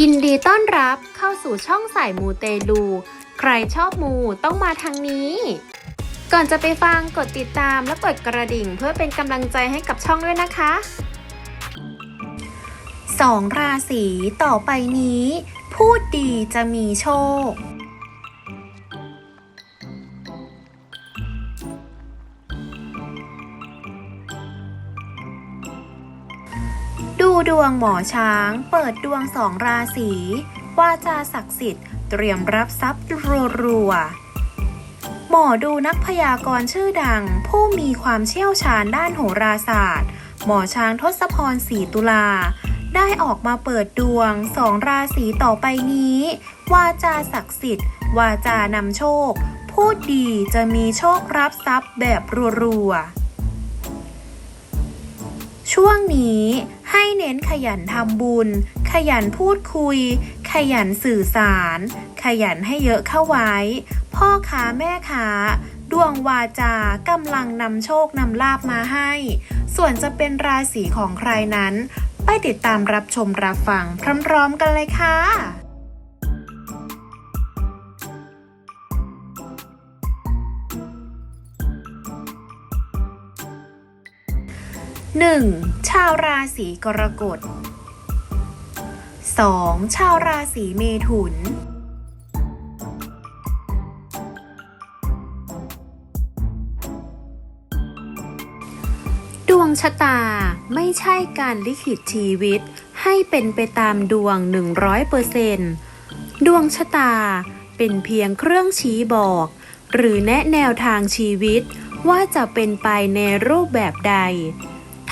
ยินดีต้อนรับเข้าสู่ช่องสายมูเตลู ใครชอบมูต้องมาทางนี้ ก่อนจะไปฟังกดติดตามและกดกระดิ่งเพื่อเป็นกำลังใจให้กับช่องด้วยนะคะสองราศีต่อไปนี้ พูดดีจะมีโชค ดูดวงหมอช้าง เปิดดวงสองราศีว่าจาศักดิ์สิทธิ์ เตรียมรับทรัพย์รัวๆหมอดูนักพยากรณ์ชื่อดัง ผู้มีความเชี่ยวชาญด้านโหราศาสตร์ หมอช้างทศพรศรีตุลา ได้ออกมาเปิดดวงสองราศีต่อไปนี้ว่าจาศักดิ์สิทธิ์ วาจานำโชค พูดดีจะมีโชครับทรัพย์แบบรัวๆ ช่วงนี้ให้เน้นขยันทำบุญ ขยันพูดคุย ขยันสื่อสาร ขยันให้เยอะเข้าไว้ พ่อค้าแม่ค้าดวงวาจากำลังนำโชคนำลาบมาให้ ส่วนจะเป็นราศีของใครนั้น ไปติดตามรับชมรับฟังพร้อมๆกันเลยค่ะ 1. ชาวราศีกรกฎ 2. ชาวราศีเมถุน ดวงชะตาไม่ใช่การลิขิตชีวิตให้เป็นไปตามดวง 100%ดวงชะตาเป็นเพียงเครื่องชี้บอก หรือแนะแนวทางชีวิตว่าจะเป็นไปในรูปแบบใด